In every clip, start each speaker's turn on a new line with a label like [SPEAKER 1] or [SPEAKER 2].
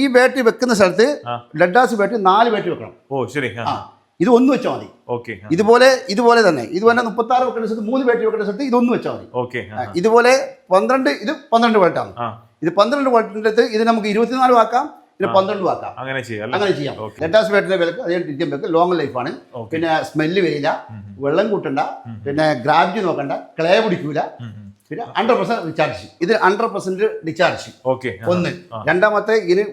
[SPEAKER 1] ഈ ബാറ്ററി വെക്കുന്ന സ്ഥലത്ത്. ലഡാസ് ബാറ്ററി നാല് ബാറ്ററി വെക്കണം.
[SPEAKER 2] ഓ ശരി.
[SPEAKER 1] ഇത് ഒന്ന് വെച്ചാൽ മതി.
[SPEAKER 2] ഓക്കെ
[SPEAKER 1] ഇതുപോലെ ഇതുപോലെ തന്നെ. ഇതുപോലെ മുപ്പത്തി ആറ് വെക്കേണ്ട സ്ഥലത്ത് മൂന്ന് ബാറ്ററി വെക്കേണ്ട സ്ഥലത്ത് ഇതൊന്ന് വെച്ചാൽ മതി.
[SPEAKER 2] ഓക്കെ
[SPEAKER 1] ഇതുപോലെ പന്ത്രണ്ട് ഇത് പന്ത്രണ്ട് വോൾട്ടാണ്. ഇത് പന്ത്രണ്ട് വോൾട്ടിന്റെ അടുത്ത് ഇത് നമുക്ക് ഇരുപത്തിനാല് ആക്കാം ഇത് പന്ത്രണ്ട് ആക്കാം.
[SPEAKER 2] അങ്ങനെ ചെയ്യാം
[SPEAKER 1] അങ്ങനെ ചെയ്യാം.
[SPEAKER 2] ലഡാസ്
[SPEAKER 1] ലെറ്റാസ് ബാറ്ററിന്റെ വിലക്ക് അതേ ലിഥിയം വെക്ക് ലോങ് ലൈഫാണ് പിന്നെ സ്മെല്ല് വരില്ല വെള്ളം കൂട്ടണ്ട പിന്നെ ഗ്രാവിറ്റി നോക്കണ്ട ക്ലേ പിടിക്കൂല. പിന്നെ ഹൺഡ്രഡ് പെർസെന്റ് ഡിസ്ചാർജ് ഇത് ഹൺഡ്രഡ് പെർസെന്റ് ഡിസ്ചാർജ്
[SPEAKER 2] ഓക്കെ
[SPEAKER 1] ഒന്ന്. രണ്ടാമത്തെ ഇതിന്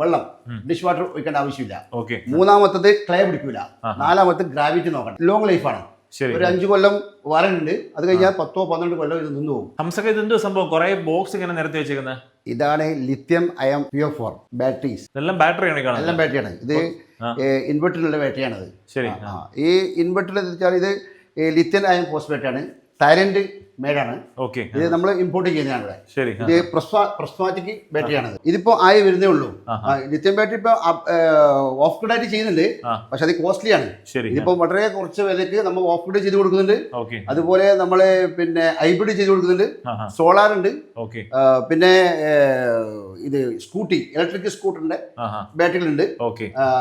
[SPEAKER 1] വെള്ളം ഡിഷ് വാട്ടർ ഒഴിക്കേണ്ട ആവശ്യമില്ല.
[SPEAKER 2] ഓക്കെ
[SPEAKER 1] മൂന്നാമത്തത് ക്ലേ പിടിക്കൂല. നാലാമത്തെ ഗ്രാവിറ്റി നോക്കണം. ലോങ് ലൈഫാണ് ഒരു അഞ്ചു കൊല്ലം വരണ്ട് അത് കഴിഞ്ഞാൽ പത്തോ പന്ത്രണ്ട് കൊല്ലം ഇത് നിന്ന് പോകും.
[SPEAKER 2] ഇതെന്ത് സംഭവം? കുറെ ബോക്സ് ഇങ്ങനെ നിരത്തി വെച്ചേക്കുന്നത്
[SPEAKER 1] ഇതാണ് lithium ion PO four batteries
[SPEAKER 2] എല്ലാം ബാറ്ററി ആണ്
[SPEAKER 1] എല്ലാം ബാറ്ററിയാണ് ഇത്. ഇൻവെർട്ടറിനുള്ള ബാറ്ററിയാണത്
[SPEAKER 2] ശരി.
[SPEAKER 1] ഈ ഇൻവെർട്ടർ എന്ന് വെച്ചാൽ ഇത് ലിത്യൻ അയം ഫോസ്ഫേറ്റ് ആണ്. തായ്ലൻഡ് മേഡാണ്
[SPEAKER 2] ഓക്കെ.
[SPEAKER 1] ഇത് നമ്മൾ ഇമ്പോർട്ട് ചെയ്യുന്നതാണ് ഇവിടെ.
[SPEAKER 2] ശരി.
[SPEAKER 1] ഇത് പ്രസ്മാറ്റിക് ബാറ്ററിയാണത്. ഇതിപ്പോ ആയി വരുന്നേ ഉള്ളൂ. ലിത്യം ബാറ്ററി ഇപ്പൊ ഓഫ് ഗ്രിഡ് ആയിട്ട് ചെയ്യുന്നുണ്ട്. പക്ഷെ അത് കോസ്റ്റ്ലി ആണ്. ഇതിപ്പോ വളരെ കുറച്ച് വിലക്ക് നമ്മൾ ഓഫ് ഗ്രിഡ് ചെയ്ത് കൊടുക്കുന്നുണ്ട്. അതുപോലെ നമ്മൾ പിന്നെ ഹൈബ്രിഡ് ചെയ്ത് കൊടുക്കുന്നുണ്ട്. സോളാർ ഉണ്ട്.
[SPEAKER 2] ഓക്കെ.
[SPEAKER 1] പിന്നെ ഇത് സ്കൂട്ടി ഇലക്ട്രിക് സ്കൂട്ടറിന്റെ ബാറ്ററികളുണ്ട്.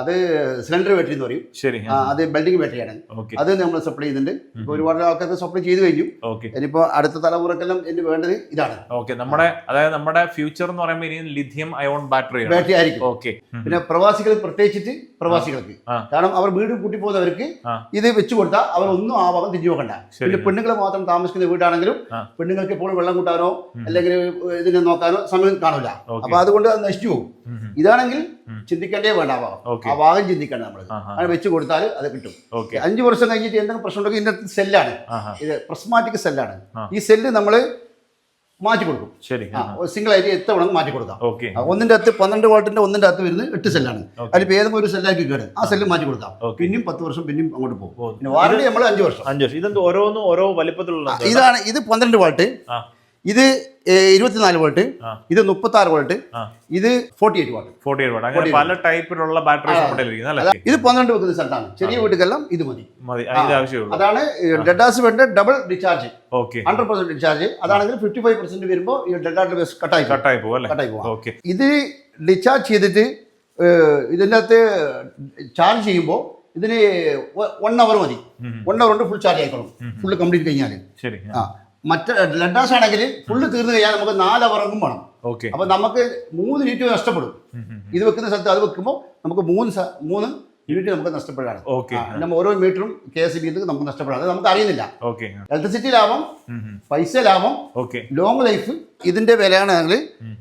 [SPEAKER 1] അത് സിലിണ്ടർ ബാറ്ററി എന്ന് പറയും. അത് ബെൽഡിംഗ് ബാറ്ററിയാണ് അത് നമ്മൾ സപ്ലൈ ചെയ്യുന്നുണ്ട്. ഒരുപാട് ആൾക്കാർക്ക് സപ്ലൈ ചെയ്ത് കഴിഞ്ഞു.
[SPEAKER 2] ഓക്കെ.
[SPEAKER 1] ഇനിയിപ്പോൾ അടുത്ത തലമുറക്കെല്ലാം എനിക്ക് വേണ്ടത് ഇതാണ്.
[SPEAKER 2] ഓക്കെ നമ്മുടെ അതായത് നമ്മുടെ ഫ്യൂച്ചർ എന്ന് പറയുമ്പോൾ ഇനി ലിഥിയം അയോൺ ബാറ്ററി
[SPEAKER 1] ബാറ്ററി ആയിരിക്കും.
[SPEAKER 2] ഓക്കെ
[SPEAKER 1] പിന്നെ പ്രവാസികൾ പ്രത്യേകിച്ചിട്ട് പ്രവാസികൾക്ക്. കാരണം അവർ വീട് കൂട്ടി പോകുന്നവർക്ക് ഇത് വെച്ചു കൊടുത്താൽ അവർ ഒന്നും ആ ഭാഗം തിരിഞ്ഞു നോക്കണ്ട പിന്നെ പെണ്ണുങ്ങൾ മാത്രം താമസിക്കുന്ന വീടാണെങ്കിലും പെണ്ണുങ്ങൾക്ക് എപ്പോഴും വെള്ളം കൂട്ടാനോ അല്ലെങ്കിൽ ഇതിനെ നോക്കാനോ സമയം
[SPEAKER 2] കാണില്ല.
[SPEAKER 1] അപ്പൊ അതുകൊണ്ട് അത് നശിച്ചു പോകും. ഇതാണെങ്കിൽ. ചിന്തിക്കേണ്ടേ വേണ്ട ആ ഭാഗം. ആ ഭാഗം ചിന്തിക്കേണ്ട നമ്മൾ. അങ്ങനെ വെച്ച് കൊടുത്താൽ അത് കിട്ടും. അഞ്ചു വർഷം കഴിഞ്ഞിട്ട് എന്തെങ്കിലും പ്രശ്നം ഉണ്ടെങ്കിൽ ഇതിനകത്ത് സെല്ലാണ്. ഇത് പ്രസ്മാറ്റിക് സെല്ലാണ്. ഈ സെല്ല് നമ്മൾ മാറ്റി കൊടുക്കും.
[SPEAKER 2] ശരി.
[SPEAKER 1] സിംഗിൾ ആയിട്ട് എത്ര വേണം മാറ്റി കൊടുക്കാം.
[SPEAKER 2] ഓക്കെ
[SPEAKER 1] ഒന്നിന്റെ അകത്ത് പന്ത്രണ്ട് വോൾട്ടിന്റെ ഒന്നിന്റെ അകത്ത് വരുന്നത് എട്ട് സെല്ലാണ്. അതിൽ ഏതെങ്കിലും ഒരു സെല്ലാക്കി കേട്. ആ സെല്ല് മാറ്റി കൊടുക്കാം. പിന്നെയും പത്ത് വർഷം പിന്നെയും അങ്ങോട്ട് പോകും. വാറണ്ടി നമ്മൾ അഞ്ച് വർഷം.
[SPEAKER 2] അഞ്ച് വർഷം. ഇതെന്ത് ഓരോന്നും ഓരോ വലിപ്പത്തിലുള്ള
[SPEAKER 1] ഇതാണ് ഇത് പന്ത്രണ്ട് വോൾട്ട്.
[SPEAKER 2] ആ.
[SPEAKER 1] ഇത് ഇരുപത്തിനാല് വോൾട്ട് ഇത് മുപ്പത്തി ആറ് വോൾട്ട് ഇത് forty eight volt.
[SPEAKER 2] Forty eight watt അങ്ങനെ പല ടൈപ്പിലുള്ള ബാറ്ററി
[SPEAKER 1] ഇത് പന്ത്രണ്ട് വെക്കുന്ന സ്ഥലത്താണ് ചെറിയ വീട്ടുകെല്ലാം ഇത് മതി. അതാണ് ഡെഡാസ് വേണ്ട double discharge
[SPEAKER 2] okay
[SPEAKER 1] hundred percent discharge അതാണെങ്കിൽ ഫിഫ്റ്റി ഫൈവ് പെർസെന്റ് വരുമ്പോൾ ഈ ഡെഡാട്ട് കട്ടായി
[SPEAKER 2] കട്ടായി പോകും. അല്ലേ?
[SPEAKER 1] കട്ടായി പോവാം ഇത് ഡിസ്ചാർജ് ചെയ്തിട്ട് ഇതിന്റെ അകത്ത് ചാർജ് ചെയ്യുമ്പോൾ ഇതിന് വൺ അവർ മതി. വൺ അവർ കൊണ്ട് ഫുൾ ചാർജ് ആയിക്കോളും. ഫുൾ കംപ്ലീറ്റ് കഴിഞ്ഞാൽ
[SPEAKER 2] ശരി.
[SPEAKER 1] ആ. മറ്റേ ലഡാസ് ആണെങ്കിൽ ഫുള്ള് തീർന്നു കഴിഞ്ഞാൽ നമുക്ക് നാല് അവറങ്ങും വേണം.
[SPEAKER 2] ഓക്കെ
[SPEAKER 1] അപ്പൊ നമുക്ക് മൂന്ന് യൂണിറ്റ് നഷ്ടപ്പെടും. ഇത് വെക്കുന്ന സ്ഥലത്ത് അത് വെക്കുമ്പോൾ നമുക്ക് മൂന്ന് മൂന്ന് യൂണിറ്റ് നമുക്ക് നഷ്ടപ്പെടാണ് ആ, ഓരോ മീറ്ററും കെ എസ് ബി നമുക്ക് നഷ്ടപ്പെടാം. അത് നമുക്ക് അറിയുന്നില്ല. ഇലക്ട്രിസിറ്റി ലാഭം പൈസ ലാഭം
[SPEAKER 2] ഓക്കെ
[SPEAKER 1] ലോങ് ലൈഫ് ഇതിന്റെ വിലയാണെങ്കിൽ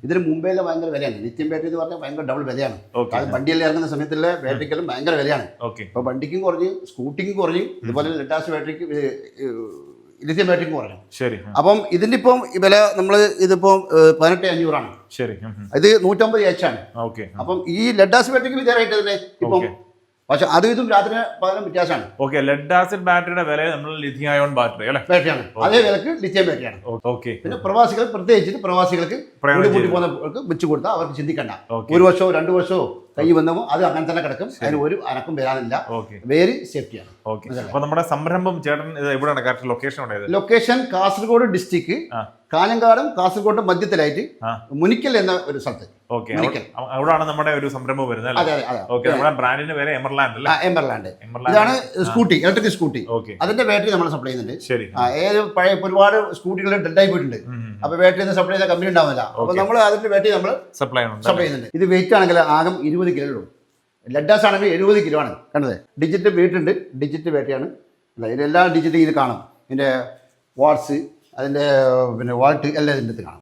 [SPEAKER 1] ഇതിന് മുംബൈയിലെ ഭയങ്കര വിലയാണ്. നിത്യം ബാറ്ററി എന്ന് പറഞ്ഞാൽ ഭയങ്കര ഡബിൾ വിലയാണ്. അത് വണ്ടിയെല്ലാം ഇറങ്ങുന്ന സമയത്തുള്ള ബാറ്ററിക്കെല്ലാം ഭയങ്കര വിലയാണ്. ഇപ്പോൾ വണ്ടിക്കും കുറഞ്ഞ് സ്കൂട്ടിക്കും കുറഞ്ഞ് ഇതുപോലെ ലെറ്റാസ് ബാറ്ററിക്ക് ലിഥിയം ബാറ്ററി കുറയും
[SPEAKER 2] ശരി
[SPEAKER 1] അപ്പം ഇതിന്റെ ഇപ്പം വില നമ്മൾ ഇതിപ്പം പതിനെട്ട് അഞ്ഞൂറാണ്.
[SPEAKER 2] ശരി.
[SPEAKER 1] ഇത് നൂറ്റമ്പത് എച്ച് ആണ്.
[SPEAKER 2] ഓക്കെ
[SPEAKER 1] അപ്പം ഈ ലെഡാസ് ബാറ്ററിക്ക് ഇതേ റേറ്റ് തന്നെ ഇപ്പം. പക്ഷെ അതും ഇതും രാത്രി പകരം വ്യത്യാസമാണ്.
[SPEAKER 2] ഓക്കെ ലെഡ് ആസിഡ് ബാറ്ററിയുടെ വില നമ്മൾ ലിഥിയം അയോൺ ബാറ്ററി അല്ലേ
[SPEAKER 1] ബാറ്ററിയാണ് അതേ വിലക്ക് ലിഥിയം ബാറ്ററിയാണ്
[SPEAKER 2] ഓക്കെ
[SPEAKER 1] പിന്നെ പ്രവാസികൾ പ്രത്യേകിച്ച് പ്രവാസികൾക്ക് കൂട്ടി. പോകുന്നവർക്ക് വെച്ച് കൊടുത്താൽ അവർക്ക് ചിന്തിക്കണ്ട. ഒരു വർഷമോ രണ്ട് വർഷമോ കൈ വന്നമോ അത് അങ്ങനെ തന്നെ കിടക്കും. അതിന് ഒരു അനക്കം വരാനില്ല. വേര് സേഫ്റ്റിയാണ്.
[SPEAKER 2] അപ്പൊ നമ്മുടെ സംരംഭം ചേട്ടൻ എവിടെയാണ്? കറക്റ്റ് ലൊക്കേഷൻ ഉണ്ടായത്
[SPEAKER 1] ലൊക്കേഷൻ കാസർഗോഡ് ഡിസ്ട്രിക്ട്. കാലങ്കാടും കാസർഗോഡ് മധ്യത്തിലായിട്ട്. മുനിക്കൽ എന്ന ഒരു സ്ഥലത്ത്.
[SPEAKER 2] അവിടാണ് നമ്മുടെ ഒരു സംരംഭം വരുന്നത് നമ്മുടെ ബ്രാൻഡിന്റെ പേര് എമർലാൻഡ് അല്ലേ? എമർലാൻഡ്.
[SPEAKER 1] ഇതാണ് സ്കൂട്ടി ഇലക്ട്രിക് സ്കൂട്ടി. അതിന്റെ ബാറ്ററി നമ്മൾ സപ്ലൈ ചെയ്യുന്നുണ്ട്.
[SPEAKER 2] ശരി.
[SPEAKER 1] ഏത് പഴയ ഒരുപാട് സ്കൂട്ടികൾ ഡെഡായി പോയിട്ടുണ്ട്. അപ്പൊ ബാറ്ററി സപ്ലൈ ചെയ്ത കമ്പനി ഉണ്ടാവില്ല അപ്പൊ നമ്മൾ അതിന്റെ ബാറ്ററി നമ്മൾ
[SPEAKER 2] സപ്ലൈ
[SPEAKER 1] സപ്ലൈ ചെയ്യുന്നുണ്ട്. ഇത് വെയിറ്റ് ആണെങ്കിൽ ആകെ ഇരുപത് കിലോ ഉള്ളൂ ലഡാസ് ആണെങ്കിൽ എഴുപത് കിലോ ആണ്. കണ്ടത്? ഡിജിറ്റ് വെയിറ്റ് ഉണ്ട് ഡിജിറ്റ് ബാറ്ററിയാണ് അല്ല ഇതിലെല്ലാം ഡിജിറ്റ് ഇത് കാണാം. ഇതിന്റെ വാട്സ് അതിന്റെ പിന്നെ വാൾട്ട് എല്ലാം ഇതിന്റെ അകത്ത് കാണും.